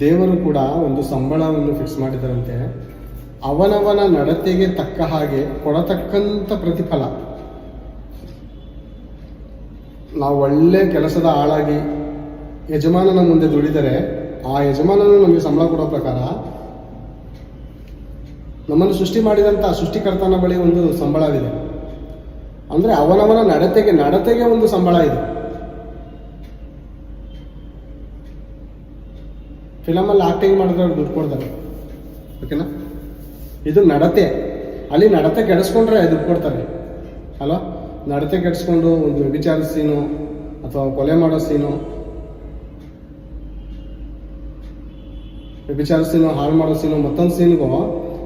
ದೇವರು ಕೂಡ ಒಂದು ಸಂಬಳವನ್ನು ಫಿಕ್ಸ್ ಮಾಡಿದರಂತೆ ಅವನವನ ನಡತೆಗೆ ತಕ್ಕ ಹಾಗೆ ಕೊಡತಕ್ಕಂಥ ಪ್ರತಿಫಲ. ನಾವು ಒಳ್ಳೆ ಕೆಲಸದ ಆಳಾಗಿ ಯಜಮಾನನ ಮುಂದೆ ದುಡಿದರೆ ಆ ಯಜಮಾನನು ನಮಗೆ ಸಂಬಳ ಕೊಡೋ ಪ್ರಕಾರ ನಮ್ಮನ್ನು ಸೃಷ್ಟಿ ಮಾಡಿದಂಥ ಸೃಷ್ಟಿಕರ್ತನ ಬಳಿ ಒಂದು ಸಂಬಳವಿದೆ. ಅಂದರೆ ಅವನವನ ನಡತೆಗೆ ನಡತೆಗೆ ಒಂದು ಸಂಬಳ ಇದೆ. ಫಿಲಮಲ್ಲಿ ಆಕ್ಟಿಂಗ್ ಮಾಡಿದ್ರೆ ಅವ್ರು ದುಡ್ಡು ಕೊಡ್ತಾರೆ. ಓಕೆನಾ? ಇದು ನಡತೆ. ಅಲ್ಲಿ ನಡತೆ ಕೆಡಿಸ್ಕೊಂಡ್ರೆ ದುಡ್ಡು ಕೊಡ್ತಾರೆ. ಅಲ್ವಾ ನಡತೆ ಕೆಡಿಸ್ಕೊಂಡು ಒಂದು ವ್ಯಭಿಚಾರ ಸೀನು ಅಥವಾ ಕೊಲೆ ಮಾಡೋ ಸೀನು, ವ್ಯಭಿಚಾರ ಸೀನು, ಹಾಳು ಮಾಡೋ ಸೀನು, ಮತ್ತೊಂದು ಸೀನ್ಗೂ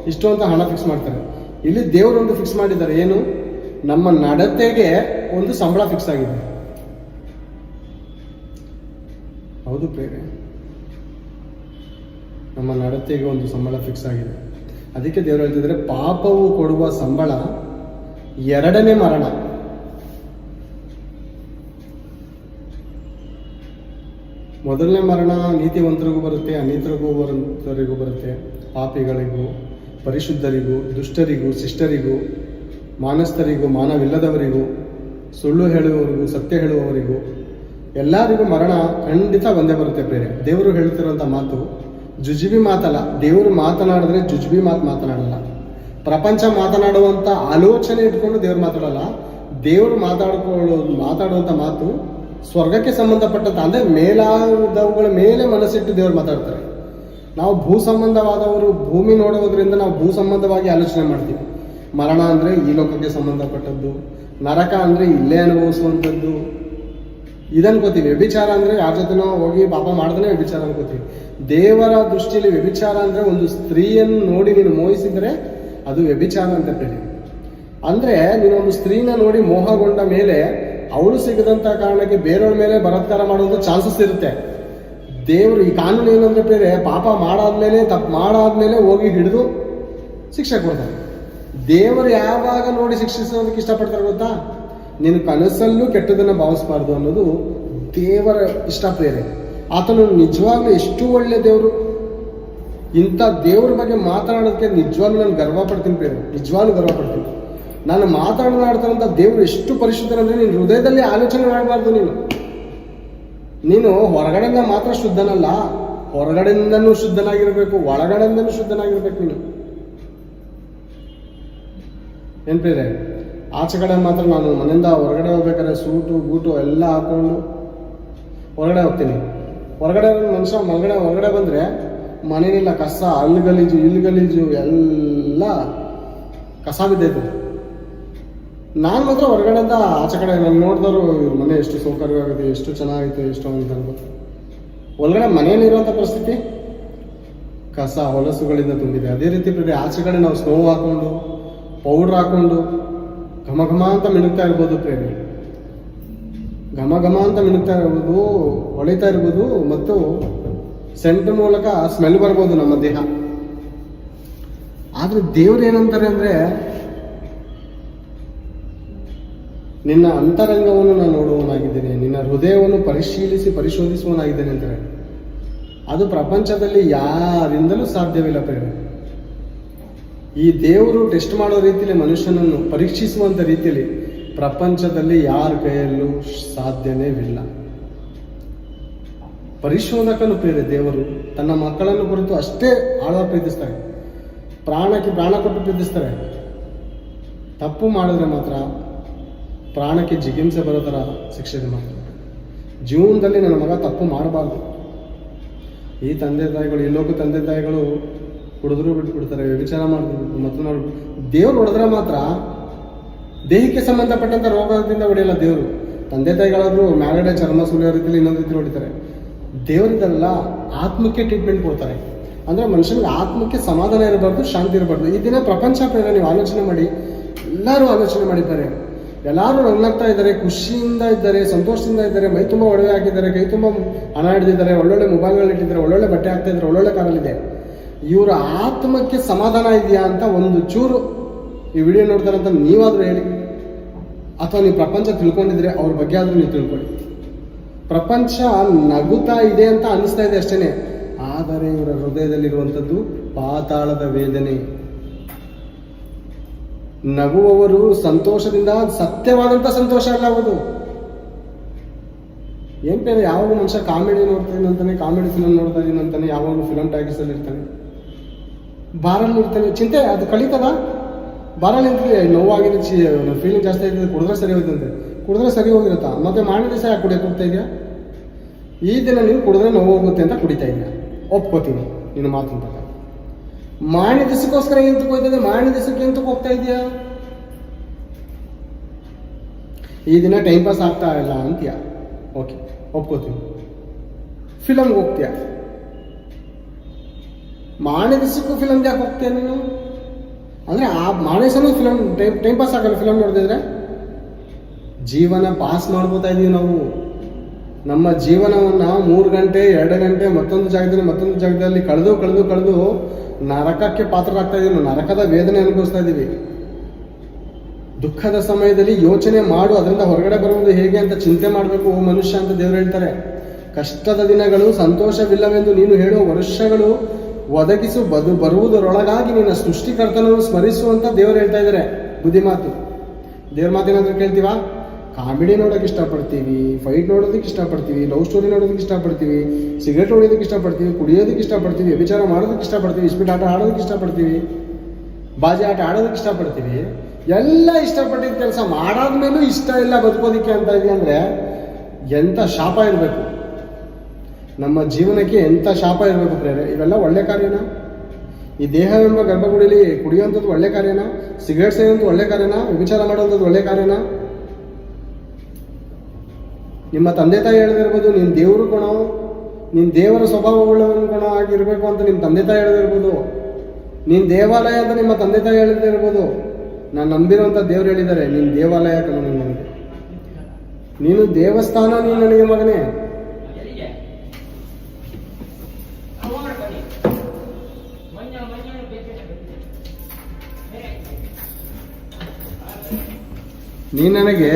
ಇಷ್ಟು ಅಂತ ಹಣ ಫಿಕ್ಸ್ ಮಾಡ್ತಾರೆ. ಇಲ್ಲಿ ದೇವರೊಂದು ಫಿಕ್ಸ್ ಮಾಡಿದ್ದಾರೆ. ಏನು? ನಮ್ಮ ನಡತೆಗೆ ಒಂದು ಸಂಬಳ ಫಿಕ್ಸ್ ಆಗಿದೆ. ಹೌದು ಪ್ರೇರೆ ನಮ್ಮ ನಡತೆಗೆ ಒಂದು ಸಂಬಳ ಫಿಕ್ಸ್ ಆಗಿದೆ. ಅದಕ್ಕೆ ದೇವರು ಹೇಳ್ತಿದ್ರೆ, ಪಾಪವು ಕೊಡುವ ಸಂಬಳ ಎರಡನೇ ಮರಣ. ಮೊದಲನೇ ಮರಣ ನೀತಿವಂತರಿಗೂ ಬರುತ್ತೆ, ಅನೀತರಿಗೂ ಬರುವಂತರಿಗೂ ಬರುತ್ತೆ, ಪಾಪಿಗಳಿಗೂ, ಪರಿಶುದ್ಧರಿಗೂ, ದುಷ್ಟರಿಗೂ, ಶಿಷ್ಟರಿಗೂ, ಮಾನಸ್ಥರಿಗೂ, ಮಾನವಿಲ್ಲದವರಿಗೂ, ಸುಳ್ಳು ಹೇಳುವವರಿಗೂ, ಸತ್ಯ ಹೇಳುವವರಿಗೂ, ಎಲ್ಲರಿಗೂ ಮರಣ ಖಂಡಿತ ಬಂದೇ ಬರುತ್ತೆ ಬೇರೆ ದೇವರು ಹೇಳ್ತಿರುವಂಥ ಮಾತು ಜುಜುಬಿ ಮಾತಲ್ಲ, ದೇವರು ಮಾತನಾಡಿದ್ರೆ ಜುಜುಬಿ ಮಾತು ಮಾತನಾಡಲ್ಲ. ಪ್ರಪಂಚ ಮಾತನಾಡುವಂಥ ಆಲೋಚನೆ ಇಟ್ಕೊಂಡು ದೇವ್ರು ಮಾತಾಡಲ್ಲ. ದೇವರು ಮಾತಾಡ್ಕೊಳ್ಳೋದು ಮಾತಾಡುವಂಥ ಮಾತು ಸ್ವರ್ಗಕ್ಕೆ ಸಂಬಂಧಪಟ್ಟಂತ, ಅಂದರೆ ಮೇಲಾದವುಗಳ ಮೇಲೆ ಮನಸ್ಸಿಟ್ಟು ದೇವರು ಮಾತಾಡ್ತಾರೆ. ನಾವು ಭೂ ಸಂಬಂಧವಾದವರು ಭೂಮಿ ನೋಡುವುದರಿಂದ ನಾವು ಭೂ ಸಂಬಂಧವಾಗಿ ಆಲೋಚನೆ ಮಾಡ್ತೀವಿ. ಮರಣ ಅಂದರೆ ಈ ಲೋಕಕ್ಕೆ ಸಂಬಂಧಪಟ್ಟದ್ದು, ನರಕ ಅಂದರೆ ಇಲ್ಲೇ ಅನುಭವಿಸುವಂಥದ್ದು ಇದನ್ಕೋತೀವಿ ವ್ಯಭಿಚಾರ ಅಂದರೆ ಯಾರ ಜೊತೆನೋ ಹೋಗಿ ಪಾಪ ಮಾಡ್ದೇ ವ್ಯಭಿಚಾರ ಅನ್ಕೋತೀವಿ ದೇವರ ದೃಷ್ಟಿಯಲ್ಲಿ ವ್ಯಭಿಚಾರ ಅಂದರೆ ಒಂದು ಸ್ತ್ರೀಯನ್ನು ನೋಡಿ ನೀನು ಮೋಹಿಸಿದರೆ ಅದು ವ್ಯಭಿಚಾರ ಅಂತ ಹೇಳಿ. ಅಂದರೆ ನೀನು ಒಂದು ಸ್ತ್ರೀನ ನೋಡಿ ಮೋಹಗೊಂಡ ಮೇಲೆ ಅವಳು ಸಿಗದಂತ ಕಾರಣಕ್ಕೆ ಬೇರೆಯವ್ರ ಮೇಲೆ ಬಲಾತ್ಕಾರ ಮಾಡುವಂಥ ಚಾನ್ಸಸ್ ಇರುತ್ತೆ. ದೇವರು ಈ ಕಾನೂನು ಏನಂದ್ರೆ ಬೇರೆ, ಪಾಪ ಮಾಡಾದ್ಮೇಲೆ, ತಪ್ಪು ಮಾಡಾದ್ಮೇಲೆ ಹೋಗಿ ಹಿಡಿದು ಶಿಕ್ಷೆ ಕೊಡ್ತಾರೆ. ದೇವರು ಯಾವಾಗ ನೋಡಿ ಶಿಕ್ಷಿಸೋದಕ್ಕೆ ಇಷ್ಟಪಡ್ತಾರೆ ಗೊತ್ತಾ? ನೀನು ಕನಸಲ್ಲೂ ಕೆಟ್ಟದನ್ನು ಭಾವಿಸಬಾರ್ದು ಅನ್ನೋದು ದೇವರ ಇಷ್ಟ ಪ್ರೇರೆ ಆತನು ನಿಜವಾಗ್ಲೂ ಎಷ್ಟು ಒಳ್ಳೆ ದೇವರು? ಇಂಥ ದೇವ್ರ ಬಗ್ಗೆ ಮಾತನಾಡೋದಕ್ಕೆ ನಿಜವಾಗ್ಲೂ ನಾನು ಗರ್ವ ಪಡ್ತೀನಿ ಪ್ರೇರೆ ನಿಜವಾಗ್ಲೂ ಗರ್ವ ಪಡ್ತೀನಿ. ನಾನು ಮಾತನಾಡ್ತಾರಂತ ದೇವರು ಎಷ್ಟು ಪರಿಶುದ್ಧರಂದ್ರೆ ನೀನು ಹೃದಯದಲ್ಲಿ ಆಲೋಚನೆ ಮಾಡಬಾರ್ದು ನೀನು. ನೀನು ಹೊರಗಡೆಯಿಂದ ಮಾತ್ರ ಶುದ್ಧನಲ್ಲ, ಹೊರಗಡೆಯಿಂದನೂ ಶುದ್ಧನಾಗಿರಬೇಕು, ಒಳಗಡೆಯಿಂದನೂ ಶುದ್ಧನಾಗಿರ್ಬೇಕು ನೀನು. ನೆನಪಿದೆ ಆಚೆ ಕಡೆ ಮಾತ್ರ ನಾನು ಮನೆಯಿಂದ ಹೊರಗಡೆ ಹೋಗ್ಬೇಕಾದ್ರೆ ಸೂಟು, ಬೂಟು ಎಲ್ಲ ಹಾಕೊಂಡು ಹೊರಗಡೆ ಹೋಗ್ತೀನಿ. ಹೊರಗಡೆ ಮನುಷ್ಯ ಮಲಗಡೆ ಹೊರಗಡೆ ಬಂದರೆ ಮನೇನಿಲ್ಲ ಕಸ ಅಲ್ಲಿ ಗಲೀಜು, ಇಲ್ಲಿ ಗಲೀಜು, ಎಲ್ಲ ಕಸ ಬಿದ್ದೈತೆ. ನಾನು ಮಾತ್ರ ಹೊರಗಡೆಯಿಂದ ಆಚೆ ಕಡೆ, ನಾನು ನೋಡಿದವರು ಇವ್ರ ಮನೆ ಎಷ್ಟು ಸೌಕರ್ಯವಾಗಿದೆ, ಎಷ್ಟು ಚೆನ್ನಾಗೈತೆ, ಎಷ್ಟು ಅಂತ ಅನ್ಬೋದು. ಒಳಗಡೆ ಮನೆಯಲ್ಲಿರುವಂಥ ಪರಿಸ್ಥಿತಿ, ಕಸ, ಹೊಲಸುಗಳಿಂದ ತುಂಬಿದೆ. ಅದೇ ರೀತಿ ಪ್ರತಿ ಆಚೆ ಕಡೆ ನಾವು ಸ್ನೋ ಹಾಕೊಂಡು ಪೌಡ್ರ್ ಹಾಕೊಂಡು ಘಮ ಘಮ ಅಂತ ಮಿಣುಕ್ತಾ ಇರ್ಬೋದು ಪ್ರೇಮಿ. ಘಮ ಘಮ ಅಂತ ಮಿಣುಕ್ತಾ ಇರ್ಬೋದು, ಹೊಳಿತಾ ಇರ್ಬೋದು, ಮತ್ತು ಸೆಂಟ್ ಮೂಲಕ ಸ್ಮೆಲ್ ಬರ್ಬೋದು ನಮ್ಮ ದೇಹ. ಆದರೆ ದೇವ್ರು ಏನಂತಾರೆ ಅಂದ್ರೆ, ನಿನ್ನ ಅಂತರಂಗವನ್ನು ನಾನು ನೋಡುವನಾಗಿದ್ದೇನೆ ನಿನ್ನ ಹೃದಯವನ್ನು ಪರಿಶೀಲಿಸಿ ಪರಿಶೋಧಿಸುವನಾಗಿದ್ದೇನೆ ಅಂತಾರೆ. ಅದು ಪ್ರಪಂಚದಲ್ಲಿ ಯಾರಿಂದಲೂ ಸಾಧ್ಯವಿಲ್ಲ ಪ್ರೇಮ. ಈ ದೇವರು ಟೆಸ್ಟ್ ಮಾಡೋ ರೀತಿಯಲ್ಲಿ ಮನುಷ್ಯನನ್ನು ಪರೀಕ್ಷಿಸುವಂಥ ರೀತಿಯಲ್ಲಿ ಪ್ರಪಂಚದಲ್ಲಿ ಯಾರ ಕೈಯಲ್ಲೂ ಸಾಧ್ಯನೇ ಇಲ್ಲ. ಪರಿಶೋಧಕನು ಪ್ರೇರೆ ದೇವರು ತನ್ನ ಮಕ್ಕಳನ್ನು ಕುರಿತು ಅಷ್ಟೇ ಆಳ ಪ್ರೀತಿಸ್ತಾರೆ. ಪ್ರಾಣಕ್ಕೆ ಪ್ರಾಣ ಕೊಟ್ಟು ಪ್ರೀತಿಸ್ತಾರೆ. ತಪ್ಪು ಮಾಡಿದ್ರೆ ಮಾತ್ರ ಪ್ರಾಣಕ್ಕೆ ಜಿಗಿಂಸೆ ಬರೋ ಥರ ಶಿಕ್ಷೆ ಮಾಡ್ತಾರೆ. ಜೀವನದಲ್ಲಿ ನನ್ನ ಮಗ ತಪ್ಪು ಮಾಡಬಾರ್ದು. ಈ ತಂದೆ ತಾಯಿಗಳು, ಈ ತಂದೆ ತಾಯಿಗಳು ಕುಡಿದ್ರು ಬಿಟ್ಬಿಡ್ತಾರೆ, ವಿಚಾರ ಮಾಡಿದ್ರು ಮತ್ತು ದೇವ್ರು ಹೊಡೆದ್ರೆ ಮಾತ್ರ ದೇಹಕ್ಕೆ ಸಂಬಂಧಪಟ್ಟಂತ ರೋಗದಿಂದ ಹೊಡೆಯಲ್ಲ ದೇವರು. ತಂದೆ ತಾಯಿಗಳಾದರೂ ಮ್ಯಾಗಡೆ ಚರ್ಮ ಸುಲಿಯೋ ರೀತಿಯಲ್ಲಿ ಇನ್ನೊಂದು ರೀತಿ ಹೊಡಿತಾರೆ. ದೇವರಿದಲ್ಲ ಆತ್ಮಕ್ಕೆ ಟ್ರೀಟ್ಮೆಂಟ್ ಕೊಡ್ತಾರೆ. ಅಂದ್ರೆ ಮನುಷ್ಯನಿಗೆ ಆತ್ಮಕ್ಕೆ ಸಮಾಧಾನ ಇರಬಾರ್ದು, ಶಾಂತಿ ಇರಬಾರ್ದು. ಈ ದಿನ ಪ್ರಪಂಚ ಪ್ರೇರ ನೀವು ಆಲೋಚನೆ ಮಾಡಿ, ಎಲ್ಲರೂ ಆಲೋಚನೆ ಮಾಡಿದ್ದಾರೆ ಎಲ್ಲರೂ ನಗ್ನಾಗ್ತಾ ಇದ್ದಾರೆ, ಖುಷಿಯಿಂದ ಇದ್ದಾರೆ, ಸಂತೋಷದಿಂದ ಇದ್ದಾರೆ, ಮೈ ತುಂಬ ಒಡವೆ ಹಾಕಿದ್ದಾರೆ, ಕೈ ತುಂಬ ಹಣ ಹಿಡಿದಿದ್ದಾರೆ ಒಳ್ಳೊಳ್ಳೆ ಮೊಬೈಲ್ಗಳು ಇಟ್ಟಿದ್ದಾರೆ, ಒಳ್ಳೊಳ್ಳೆ ಬಟ್ಟೆ ಹಾಕ್ತಾ ಇದ್ದಾರೆ, ಒಳ್ಳೊಳ್ಳೆ ಕಾರಲ್ಲಿದೆ ಇವರ ಆತ್ಮಕ್ಕೆ ಸಮಾಧಾನ ಇದೆಯಾ ಅಂತ ಒಂದು ಚೂರು ಈ ವಿಡಿಯೋ ನೋಡ್ತಾರಂತ ನೀವಾದರೂ ಹೇಳಿ. ಅಥವಾ ನೀವು ಪ್ರಪಂಚ ತಿಳ್ಕೊಂಡಿದ್ರೆ ಅವ್ರ ಬಗ್ಗೆ ಆದರೂ ನೀವು ತಿಳ್ಕೊಳ್ಳಿ. ಪ್ರಪಂಚ ನಗುತ್ತಾ ಇದೆ ಅಂತ ಅನಿಸ್ತಾ ಇದೆ ಅಷ್ಟೇನೆ. ಆದರೆ ಇವರ ಹೃದಯದಲ್ಲಿರುವಂಥದ್ದು ಪಾತಾಳದ ವೇದನೆ. ನಗುವವರು ಸಂತೋಷದಿಂದ ಸತ್ಯವಾದಂಥ ಸಂತೋಷ ಅಲ್ಲ ಅದು. ಏನ್ ಯಾವಾಗ ಮನುಷ್ಯ ಕಾಮಿಡಿ ನೋಡ್ತಾ ಅಂತಾನೆ, ಕಾಮಿಡಿ ಫಿಲಮ್ ನೋಡ್ತಾ ಇದೀನಿ ಅಂತಾನೆ, ಯಾವಾಗಲೂ ಫಿಲಮ್ ಟ್ಯಾಕ್ಸಲ್ಲಿ ಇರ್ತಾನೆ ಬಾರಲ್ಲಿ ಇರ್ತಾನೆ ಚಿಂತೆ, ಅದು ಕಳೀತದ ಬಾರಲ್ಲಿ ನಿಂತಿದೆ ನೋವಾಗಿದೆ ಚಿ ಫೀಲಿಂಗ್ ಜಾಸ್ತಿ ಆಗಿದೆ, ಕುಡಿದ್ರೆ ಸರಿ ಹೋಯ್ತಂತೆ. ಕುಡಿದ್ರೆ ಸರಿ ಹೋಗಿರುತ್ತಾ? ಮತ್ತೆ ಮಾಡಿದ ದಿವಸ ಯಾಕೆ ಕುಡಿಯೋಕೆ ಹೋಗ್ತಾ ಇದೆಯಾ? ಈ ದಿನ ನೀವು ಕುಡಿದ್ರೆ ನೋವು ಹೋಗುತ್ತೆ ಅಂತ ಕುಡಿತಾ ಇದೆಯಾ? ಒಪ್ಕೋತೀನಿ, ನಿನ್ನ ಮಾತಿನ ಪ್ರಕಾರ. ಮಾರನೇ ದಿವಸಕ್ಕೋಸ್ಕರ ಎಂತಕ್ಕೆ ಹೋಗ್ತದೆ ಮಾರನೇ ದಿವಸಕ್ಕೆ ಎಂತಕ್ಕೆ ಹೋಗ್ತಾ ಇದೆಯಾ? ಈ ದಿನ ಟೈಮ್ ಪಾಸ್ ಆಗ್ತಾ ಇಲ್ಲ ಅಂತೀಯ? ಓಕೆ ಒಪ್ಕೋತೀನಿ. ಫಿಲಮ್ಗೆ ಹೋಗ್ತೀಯ? ಮಾರನೇ ಫಿಲಮ್ ಯಾಕೆ ಹೋಗ್ತೀಯ ನೀನು? ಅಂದರೆ ಆ ದಿವಸನೂ ಫಿಲಮ್ ಟೈಮ್ ಟೈಮ್ ಪಾಸ್ ಆಗಲ್ಲ ಫಿಲಮ್ ನೋಡಿದ್ರೆ ಜೀವನ ಪಾಸ್ ಮಾಡ್ಬೋತಾ ಇದ್ದೀವಿ ನಾವು? ನಮ್ಮ ಜೀವನವನ್ನ ಮೂರು ಗಂಟೆ, ಎರಡು ಗಂಟೆ, ಮತ್ತೊಂದು ಜಾಗದಲ್ಲಿ ಮತ್ತೊಂದು ಜಾಗದಲ್ಲಿ ಕಳೆದು ಕಳೆದು ಕಳೆದು ನರಕಕ್ಕೆ ಪಾತ್ರರಾಗ್ತಾ ಇದೀವಿ. ನರಕದ ವೇದನೆ ಅನುಭವಿಸ್ತಾ ಇದೀವಿ. ದುಃಖದ ಸಮಯದಲ್ಲಿ ಯೋಚನೆ ಮಾಡು, ಅದರಿಂದ ಹೊರಗಡೆ ಬರುವುದು ಹೇಗೆ ಅಂತ ಚಿಂತೆ ಮಾಡಬೇಕು ಮನುಷ್ಯ ಅಂತ ದೇವರು ಹೇಳ್ತಾರೆ. ಕಷ್ಟದ ದಿನಗಳು ಸಂತೋಷವಿಲ್ಲವೆಂದು ನೀನು ಹೇಳುವ ವರ್ಷಗಳು ಒದಗಿಸು, ಬದು ಬರುವುದರೊಳಗಾಗಿ ನಿನ್ನ ಸೃಷ್ಟಿಕರ್ತನನ್ನು ಸ್ಮರಿಸುವಂತ ದೇವರು ಹೇಳ್ತಾ ಇದ್ದಾರೆ. ಬುದ್ಧಿಮಾತು ದೇವ್ರ ಮಾತೇನಾದ್ರೂ ಕೇಳ್ತೀವಾ? ಕಾಮಿಡಿ ನೋಡೋಕೆ ಇಷ್ಟಪಡ್ತೀವಿ ಫೈಟ್ ನೋಡೋದಕ್ಕೆ ಇಷ್ಟಪಡ್ತೀವಿ ಲವ್ ಸ್ಟೋರಿ ನೋಡೋದಕ್ಕೆ ಇಷ್ಟಪಡ್ತೀವಿ ಸಿಗರೇಟ್ ಹೊಡಿಯೋದಕ್ಕೆ ಇಷ್ಟಪಡ್ತೀವಿ, ಕುಡಿಯೋದಕ್ಕೆ ಇಷ್ಟಪಡ್ತೀವಿ ವಿಚಾರ ಮಾಡೋದಕ್ಕೆ ಇಷ್ಟಪಡ್ತೀವಿ ಇಸ್ಪೀಟ್ ಆಟ ಆಡೋದಕ್ಕೆ ಇಷ್ಟಪಡ್ತೀವಿ, ಬಾಜಿ ಆಟ ಆಡೋದಕ್ಕೆ ಇಷ್ಟಪಡ್ತೀವಿ, ಎಲ್ಲ ಇಷ್ಟಪಟ್ಟಿದ ಕೆಲಸ ಮಾಡಾದ್ಮೇಲೂ ಇಷ್ಟ ಇಲ್ಲ ಬದುಕೋದಕ್ಕೆ ಅಂತ ಇದೆ ಅಂದರೆ ಎಂಥ ಶಾಪ ಇರಬೇಕು. ನಮ್ಮ ಜೀವನಕ್ಕೆ ಎಂಥ ಶಾಪ ಇರಬೇಕು ಪ್ರೇರೆ ಇವೆಲ್ಲ ಒಳ್ಳೆ ಕಾರ್ಯನಾ? ಈ ದೇಹವೆಂಬ ಗರ್ಭಗುಡಿಯಲ್ಲಿ ಕುಡಿಯುವಂಥದ್ದು ಒಳ್ಳೆ ಕಾರ್ಯನಾ? ಸಿಗರೇಟ್ ಸೇರುವಂಥ ಒಳ್ಳೆ ಕಾರ್ಯನಾ? ವಿಚಾರ ಮಾಡುವಂಥದ್ದು ಒಳ್ಳೆ ಕಾರ್ಯನಾ? ನಿಮ್ಮ ತಂದೆ ತಾಯಿ ಹೇಳಿದಿರ್ಬೋದು ನಿನ್ನ ದೇವರು ಕಣೋ ನಿನ್ನ ದೇವರ ಸ್ವಭಾವವುಳ್ಳವನು ಗುಣ ಆಗಿರಬೇಕು ಅಂತ ನಿಮ್ಮ ತಂದೆ ತಾಯಿ ಹೇಳದಿರ್ಬೋದು. ನಿನ್ನ ದೇವಾಲಯ ಅಂತ ನಿಮ್ಮ ತಂದೆ ತಾಯಿ ಹೇಳಿದಿರ್ಬೋದು. ನಾನು ನಂಬಿರುವಂಥ ದೇವ್ರು ಹೇಳಿದ್ದಾರೆ ನಿನ್ನ ದೇವಾಲಯ ಕಣ ನೀನು ನನಗೆ ನೀನು ದೇವಸ್ಥಾನ ನೀನು ನನಗೆ ಮಗನೇ. ನೀನು ನನಗೆ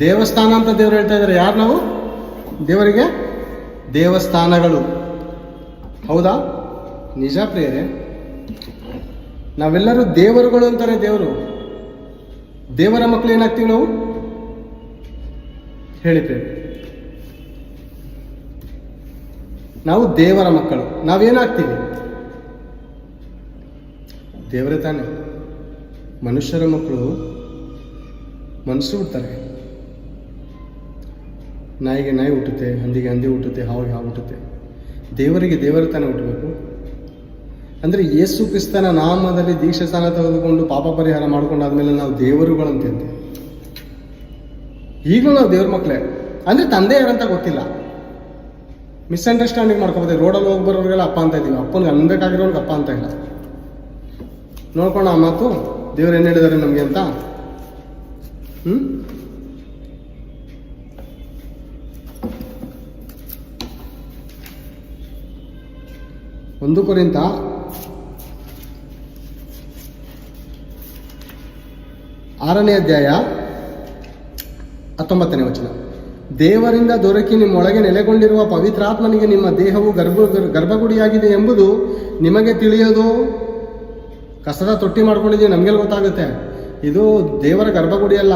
ದೇವಸ್ಥಾನ ಅಂತ ದೇವರು ಹೇಳ್ತಾ ಇದ್ದಾರೆ ಯಾರು ನಾವು? ದೇವರಿಗೆ? ದೇವಸ್ಥಾನಗಳು. ಹೌದಾ? ನಿಜ ಪ್ರಿಯರೇ. ನಾವೆಲ್ಲರೂ ದೇವರುಗಳು ಅಂತಾರೆ ದೇವರು. ದೇವರ ಮಕ್ಕಳು ಏನಾಗ್ತೀವಿ ನಾವು? ಹೇಳಿ ಪ್ರಿಯರೇ. ನಾವು ದೇವರ ಮಕ್ಕಳು. ನಾವೇನಾಗ್ತೀವಿ? ದೇವರೇ ತಾನೆ. ಮನುಷ್ಯರ ಮಕ್ಕಳು ಮನಸ್ಸು ಹುಡ್ತಾರೆ ನಾಯಿಗೆ ನಾಯಿ ಹುಟ್ಟುತ್ತೆ, ಹಂದಿಗೆ ಹಂದಿ ಹುಟ್ಟುತ್ತೆ, ಹಾವಿಗೆ ಹಾವು ಹುಟ್ಟುತ್ತೆ. ದೇವರಿಗೆ ದೇವರ ತಾನೇ ಹುಟ್ಟಬೇಕು. ಅಂದರೆ ಯೇಸು ಕ್ರಿಸ್ತನ ನಾಮದಲ್ಲಿ ದೀಕ್ಷೆ ಸ್ಥಾನ ತೆಗೆದುಕೊಂಡು ಪಾಪ ಪರಿಹಾರ ಮಾಡ್ಕೊಂಡಾದ್ಮೇಲೆ ನಾವು ದೇವರುಗಳಂತೆ ಈಗಲೂ ನಾವು ದೇವ್ರ ಮಕ್ಕಳೇ. ಅಂದರೆ ತಂದೆ ಯಾರಂತ ಗೊತ್ತಿಲ್ಲ. ಮಿಸ್ಅಂಡರ್ಸ್ಟ್ಯಾಂಡಿಂಗ್ ಮಾಡ್ಕೋಬೋದು. ರೋಡಲ್ಲಿ ಹೋಗಿ ಬರೋರಿಗೆಲ್ಲ ಅಪ್ಪ ಅಂತ ಇದ್ದೀವಿ. ಅಪ್ಪನಿಗೆ ಅನ್ಬೇಕಾಗಿರೋನ್ಗೆ ಅಪ್ಪ ಅಂತ ಇಲ್ಲ. ನೋಡ್ಕೊಂಡು ಆ ಮಾತು ದೇವ್ರು ಏನು ಹೇಳಿದ್ದಾರೆ ನಮಗೆ ಅಂತ? ಹ್ಞೂ ಒಂದು ಕೊರಿಂತ ಆರನೇ ಅಧ್ಯಾಯ ಹತ್ತೊಂಬತ್ತನೇ ವಚನ. ದೇವರಿಂದ ದೊರಕಿ ನಿಮ್ಮೊಳಗೆ ನೆಲೆಗೊಂಡಿರುವ ಪವಿತ್ರಾತ್ಮನಿಗೆ ನಿಮ್ಮ ದೇಹವು ಗರ್ಭ, ಗರ್ಭಗುಡಿಯಾಗಿದೆ ಎಂಬುದು ನಿಮಗೆ ತಿಳಿಯೋದು? ಕಸದ ತೊಟ್ಟಿ ಮಾಡ್ಕೊಂಡಿದ್ದೀವಿ ನಮಗೆಲ್ಲ ಗೊತ್ತಾಗುತ್ತೆ. ಇದು ದೇವರ ಗರ್ಭಗುಡಿ ಅಲ್ಲ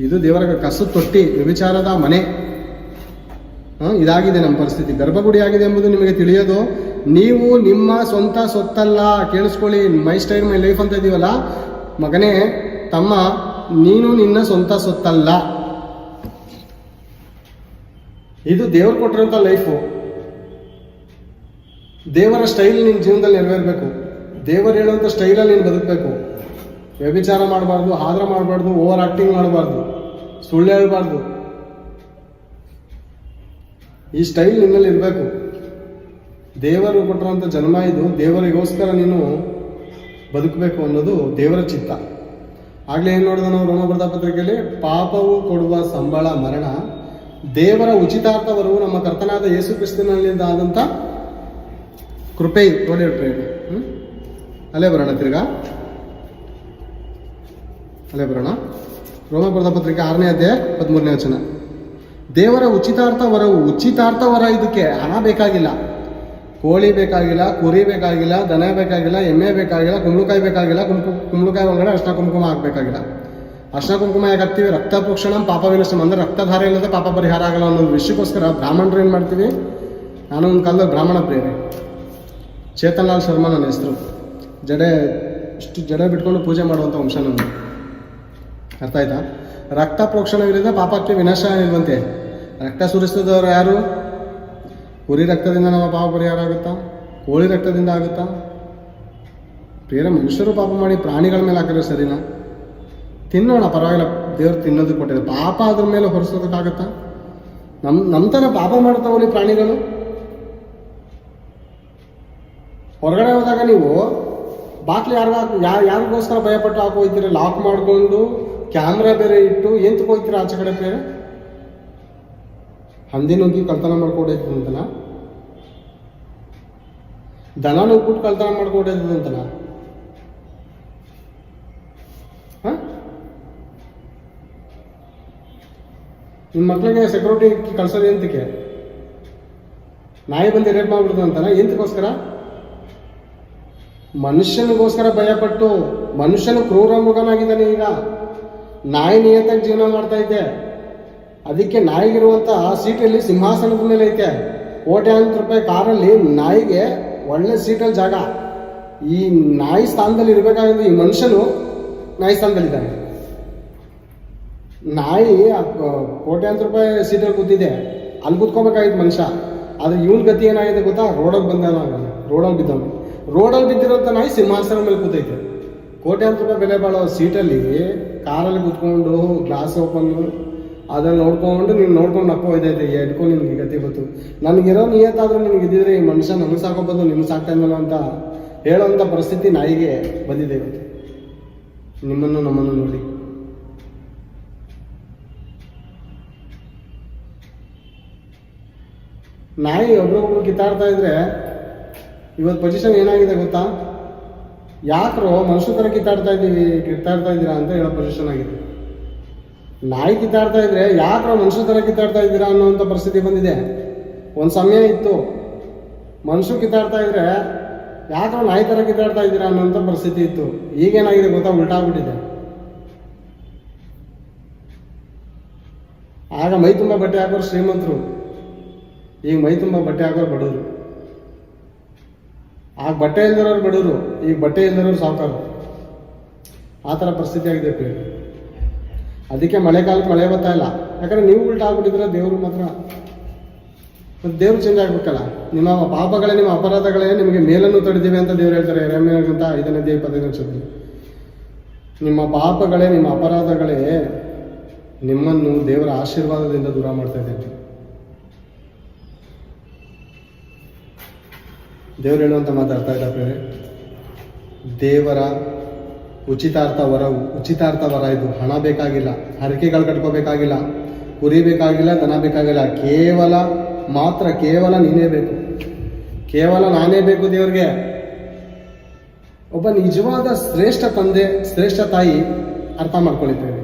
ಇದು ದೇವರ ಕಸದ ತೊಟ್ಟಿ, ವ್ಯಭಿಚಾರದ ಮನೆ. ಇದಾಗಿದೆ ನಮ್ಮ ಪರಿಸ್ಥಿತಿ. ಗರ್ಭಗುಡಿ ಆಗಿದೆ ಎಂಬುದು ನಿಮಗೆ ತಿಳಿಯೋದು? ನೀವು ನಿಮ್ಮ ಸ್ವಂತ ಸೊತ್ತಲ್ಲ. ಕೇಳಿಸ್ಕೊಳ್ಳಿ, ಮೈ ಸ್ಟೈಲ್, ಮೈ ಲೈಫ್ ಅಂತ ಇದೀವಲ್ಲ. ಮಗನೇ, ತಮ್ಮ, ನೀನು ನಿನ್ನ ಸ್ವಂತ ಸೊತ್ತಲ್ಲ. ಇದು ದೇವರು ಕೊಟ್ಟಿರೋಂಥ ಲೈಫು ದೇವರ ಸ್ಟೈಲ್ ನಿನ್ನ ಜೀವನದಲ್ಲಿ ನೆರವೇರಬೇಕು. ದೇವರು ಹೇಳುವಂಥ ಸ್ಟೈಲಲ್ಲಿ ನೀನು ಬದುಕಬೇಕು. ವ್ಯಭಿಚಾರ ಮಾಡಬಾರ್ದು ಆದ್ರ ಮಾಡಬಾರ್ದು ಓವರ್ ಆಕ್ಟಿಂಗ್ ಮಾಡಬಾರ್ದು, ಸುಳ್ಳು ಹೇಳಬಾರ್ದು. ಈ ಸ್ಟೈಲ್ ನಿನ್ನಲ್ಲಿ ಇರಬೇಕು. ದೇವರು ಕೊಟ್ಟಿರೋಂಥ ಜನ್ಮ ಇದು, ದೇವರಿಗೋಸ್ಕರ ನೀನು ಬದುಕಬೇಕು ಅನ್ನೋದು ದೇವರ ಚಿತ್ತ. ಆಗ್ಲೇ ಏನು ನೋಡಿದ ನಾವು ರೋಮ ಪತ್ರಿಕೆಯಲ್ಲಿ, ಪಾಪವು ಕೊಡುವ ಸಂಬಳ ಮರಣ ದೇವರ ಉಚಿತಾರ್ಥ ವರವು ನಮ್ಮ ಕರ್ತನಾದ ಯೇಸು ಕ್ರಿಸ್ತನಲ್ಲಿಂದ ಆದಂಥ ಕೃಪೆ ನೋಡಿ ಹ್ಮ್? ಅಲ್ಲೇ ಬರೋಣ ತಿರ್ಗಾ. ಅಲ್ಲೇ ಬರೋಣ. ರೋಮ ಪತ್ರಿಕೆ ಆರನೇ ಅಧ್ಯಾಯ ಹದಿಮೂರನೇ ವಚನ. ದೇವರ ಉಚಿತಾರ್ಥ ವರವು ಉಚಿತಾರ್ಥ ವರ ಇದಕ್ಕೆ ಹಣ ಬೇಕಾಗಿಲ್ಲ. ಕೋಳಿ ಬೇಕಾಗಿಲ್ಲ, ಕುರಿ ಬೇಕಾಗಿಲ್ಲ, ದನ ಬೇಕಾಗಿಲ್ಲ, ಎಮ್ಮೆ ಬೇಕಾಗಿಲ್ಲ, ಕುಂಬಳಕಾಯಿ ಬೇಕಾಗಿಲ್ಲ ಕುಂಕು ಕುಂಬಳಕಾಯಿ ಒಳಗಡೆ ಅಷ್ಟ ಕುಂಕುಮ ಹಾಕ್ಬೇಕಾಗಿಲ್ಲ. ಅರ್ಶನ ಕುಂಕುಮ ಯಾಕೆ ಹಾಕ್ತೀವಿ ರಕ್ತ ಪ್ರೋಕ್ಷಣಂ ಪಾಪ ವಿನಷ್ಟಂ ಅಂದ್ರೆ ರಕ್ತಧಾರೆ ಇಲ್ಲದೆ ಪಾಪ ಪರಿಹಾರ ಆಗಲ್ಲ ಅನ್ನೋ ವಿಷಯಕ್ಕೋಸ್ಕರ ಬ್ರಾಹ್ಮಣರು ಏನು ಮಾಡ್ತೀವಿ? ನಾನು ಒಂದು ಕಾಲದ ಬ್ರಾಹ್ಮಣ ಪ್ರೇರಿ ಚೇತನ್ಲಾಲ್ ಶರ್ಮಾ ನನ್ನ ಹೆಸರು. ಜಡೆ, ಇಷ್ಟು ಜಡೆ ಬಿಟ್ಕೊಂಡು ಪೂಜೆ ಮಾಡುವಂಥ ವಂಶ ನಮ್ಮದು ಅರ್ಥ ಆಯ್ತಾ? ರಕ್ತ ಪ್ರೋಕ್ಷಣವಿಲ್ಲದೆ ಪಾಪಕ್ಕೆ ವಿನಾಶ ಇಲ್ವಂತೆ ರಕ್ತ ಸುರಿಸಿದವರು ಯಾರು? ಕುರಿ ರಕ್ತದಿಂದ ನಮ್ಮ ಪಾಪ ಪರಿಹಾರ ಆಗುತ್ತಾ? ಕೋಳಿ ರಕ್ತದಿಂದ ಆಗುತ್ತಾ? ಬೇರೆ ಮನುಷ್ಯರು ಪಾಪ ಮಾಡಿ ಪ್ರಾಣಿಗಳ ಮೇಲೆ ಹಾಕಿದ್ರೆ ಸರಿನಾ? ತಿನ್ನೋಣ, ಪರವಾಗಿಲ್ಲ. ದೇವ್ರು ತಿನ್ನೋದಕ್ಕೆ ಕೊಟ್ಟಿದೆ. ಪಾಪ ಅದ್ರ ಮೇಲೆ ಹೊರಿಸೋದಕ್ಕಾಗತ್ತಾ? ನಮ್ಮ ನಮ್ಮ ಥರ ಪಾಪ ಮಾಡ್ತಾವಲ್ಲಿ ಪ್ರಾಣಿಗಳು? ಹೊರಗಡೆ ಹೋದಾಗ ನೀವು ಬಾಕ್ಲಿ ಯಾರು ಯಾರು ಯಾರಿಗೋಸ್ಕರ ಭಯಪಟ್ಟು ಹಾಕಿ ಹೋಗ್ತೀರ ಲಾಕ್ ಮಾಡಿಕೊಂಡು ಕ್ಯಾಮ್ರಾ ಬೇರೆ ಇಟ್ಟು ಎಂತ ಹೋಗ್ತೀರ ಆಚೆ ಕಡೆ ಬೇರೆ? ಹಂದಿ ನುಗ್ಗಿ ಕಳ್ತನ ಮಾಡ್ಕೊಡೈತು ಅಂತನ? ದನ ನುಗ್ಬಿಟ್ಟು ಕಳ್ತನ ಮಾಡ್ಕೊಡೈತು ನಿಮ್ಮ ಮಕ್ಳಿಗೆ ಸೆಕ್ಯೂರಿಟಿ ಕಳ್ಸೋದು ಎಂತಕ್ಕೆ? ನಾಯಿ ಬಂದು ರೇಪ್ ಮಾಡ್ಬಿಡ್ತು ಅಂತಾನ? ಎಂತಕ್ಕೋಸ್ಕರ? ಮನುಷ್ಯನಿಗೋಸ್ಕರ ಭಯಪಟ್ಟು, ಮನುಷ್ಯನು ಕ್ರೂರ ಮೃಗನಾಗಿದ್ದಾನೆ ಈಗ. ನಾಯಿ ನಿಯತಾಗಿ ಜೀವನ ಮಾಡ್ತಾ ಇದೆ ಅದಕ್ಕೆ ನಾಯಿಗಿರುವಂತ ಸೀಟಲ್ಲಿ ಸಿಂಹಾಸನದ ಮೇಲೆ ಐತೆ. ಅಂತ ರೂಪಾಯಿ ಕಾರಲ್ಲಿ ನಾಯಿಗೆ ಒಳ್ಳೆ ಸೀಟಲ್ಲಿ ಜಾಗ. ಈ ನಾಯಿ ಸ್ಥಾನದಲ್ಲಿ ಇರಬೇಕಾಗಿದ್ದು ಈ ಮನುಷ್ಯನು ನಾಯಿ ಸ್ಥಾನದಲ್ಲಿದ್ದಾನೆ. ನಾಯಿ ಕೋಟ್ಯಾಂತರ ರೂಪಾಯಿ ಸೀಟಲ್ಲಿ ಕೂತಿದೆ. ಅಲ್ಲಿ ಕೂತ್ಕೋಬೇಕಾಗಿತ್ತು ಮನುಷ್ಯ. ಆದರೆ ಇವನ್ ಗತಿ ಏನಾಗಿದೆ ಗೊತ್ತಾ? ರೋಡಲ್ಲಿ ಬಂದಾಗ ರೋಡಲ್ಲಿ ಬಿದ್ದವನು. ರೋಡಲ್ಲಿ ಬಿದ್ದಿರೋಂಥ ನಾಯಿ ಸಿಂಹಾಸನ ಮೇಲೆ ಕೂತೈತೆ. ಕೋಟ್ಯಾಂತರ ರೂಪಾಯಿ ಬೆಲೆ ಬಾಳೋ ಸೀಟಲ್ಲಿ ಕಾರಲ್ಲಿ ಕೂತ್ಕೊಂಡು, ಗ್ಲಾಸ್ ಓಪನ್, ಅದನ್ನು ನೋಡ್ಕೊಂಡು, ನೀನು ನೋಡ್ಕೊಂಡು ನಕ್ಕೋ ಇದೆ ಎಡ್ಕೊ ನಿನ್ಗೆ ಗತಿ ಗೊತ್ತು. ನನಗಿರೋ ನಿಯತ್ತಾದರೂ ನಿಮ್ಗೆ ಇದ್ದಿದ್ರೆ ಈ ಮನುಷ್ಯ ನನಗೆ ಸಾಕೋಬೋದು ನಿಮ್ಗೆ ಸಾಕ್ತಾ ಅಂತ ಹೇಳೋವಂಥ ಪರಿಸ್ಥಿತಿ ನಾಯಿಗೆ ಬಂದಿದೆ ಇವತ್ತು. ನಿಮ್ಮನ್ನು, ನಮ್ಮನ್ನು ನೋಡಿ. ನಾಯಿ ಒಬ್ರೊಬ್ರು ಕಿತ್ತಾಡ್ತಾ ಇದ್ರೆ ಇವತ್ತು ಪೊಸಿಷನ್ ಏನಾಗಿದೆ ಗೊತ್ತಾ? ಯಾಕ್ರೋ ಮನುಷ್ಯ ಥರ ಕಿತ್ತಾಡ್ತಾ ಇದ್ದೀವಿ, ಕಿತ್ತಾಡ್ತಾ ಇದ್ದೀರಾ ಅಂತ ಹೇಳೋ ಪೊಸಿಷನ್ ಆಗಿದೆ. ನಾಯಿ ಕಿತ್ತಾಡ್ತಾ ಇದ್ರೆ ಯಾಕ್ರೋ ಮನುಷ್ಯ ಥರ ಕಿತ್ತಾಡ್ತಾ ಇದ್ದೀರಾ ಅನ್ನೋಂಥ ಪರಿಸ್ಥಿತಿ ಬಂದಿದೆ. ಒಂದು ಸಮಯ ಇತ್ತು. ಮನುಷ್ಯ ಕಿತ್ತಾಡ್ತಾ ಇದ್ರೆ ಯಾಕ್ರೋ ನಾಯಿ ಥರ ಕಿತ್ತಾಡ್ತಾ ಇದ್ದೀರಾ ಅನ್ನೋಂಥ ಪರಿಸ್ಥಿತಿ ಇತ್ತು. ಈಗೇನಾಗಿದೆ ಗೊತ್ತಾ? ಉಲ್ಟಾಗ್ಬಿಟ್ಟಿದೆ. ಆಗ ಮೈ ತುಂಬ ಬಟ್ಟೆ ಹಾಕೋರು ಶ್ರೀಮಂತರು. ಈಗ ಮೈ ತುಂಬ ಬಟ್ಟೆ ಹಾಕೋರು ಬಡವರು. ಆಗ ಬಟ್ಟೆ ಇಲ್ದಿರೋರು ಬಡವರು, ಈಗ ಬಟ್ಟೆ ಇಲ್ದಿರೋರು ಸಾವುಕಾರರು ಆ ಥರ ಪರಿಸ್ಥಿತಿ ಆಗಿದೆ ಪ್ರಿಯ ಅದಕ್ಕೆ ಮಳೆಗಾಲಕ್ಕೆ ಮಳೆ ಬರ್ತಾ ಇಲ್ಲ. ಯಾಕಂದ್ರೆ ನೀವು ಉಲ್ಟಾ ಆಗ್ಬಿಟ್ಟಿದ್ರೆ ದೇವರು ಮಾತ್ರ. ಮತ್ತೆ ದೇವ್ರು ಚೇಂಜ್ ಆಗ್ಬೇಕಲ್ಲ. ನಿಮ್ಮ ಪಾಪಗಳೇ, ನಿಮ್ಮ ಅಪರಾಧಗಳೇ ನಿಮಗೆ ಮೇಲನ್ನು ತಡೆದಿವೆ ಅಂತ ದೇವ್ರು ಹೇಳ್ತಾರೆ. ಅಂತ ಐದನೇ ದೇವ ಪದನೇ ನಿಮ್ಮ ಪಾಪಗಳೇ, ನಿಮ್ಮ ಅಪರಾಧಗಳೇ ನಿಮ್ಮನ್ನು ದೇವರ ಆಶೀರ್ವಾದದಿಂದ ದೂರ ಮಾಡ್ತಾ ಇದೆ ದೇವರು ಹೇಳುವಂತ ಮಾತಾಡ್ತಾ ಇದ್ದ ಪ್ರೇರೆ. ದೇವರ ಉಚಿತಾರ್ಥ ವರವು ಉಚಿತಾರ್ಥ ವರ ಇದು. ಹಣ ಬೇಕಾಗಿಲ್ಲ, ಹರಕೆಗಳು ಕಟ್ಕೋಬೇಕಾಗಿಲ್ಲ, ಕುರಿ ಬೇಕಾಗಿಲ್ಲ, ದನ ಬೇಕಾಗಿಲ್ಲ. ಕೇವಲ ಮಾತ್ರ, ಕೇವಲ ನೀನೇ ಬೇಕು. ಕೇವಲ ನಾನೇ ಬೇಕು ದೇವ್ರಿಗೆ. ಒಬ್ಬ ನಿಜವಾದ ಶ್ರೇಷ್ಠ ತಂದೆ, ಶ್ರೇಷ್ಠ ತಾಯಿ ಅರ್ಥ ಮಾಡ್ಕೊಳಿತೇವೆ.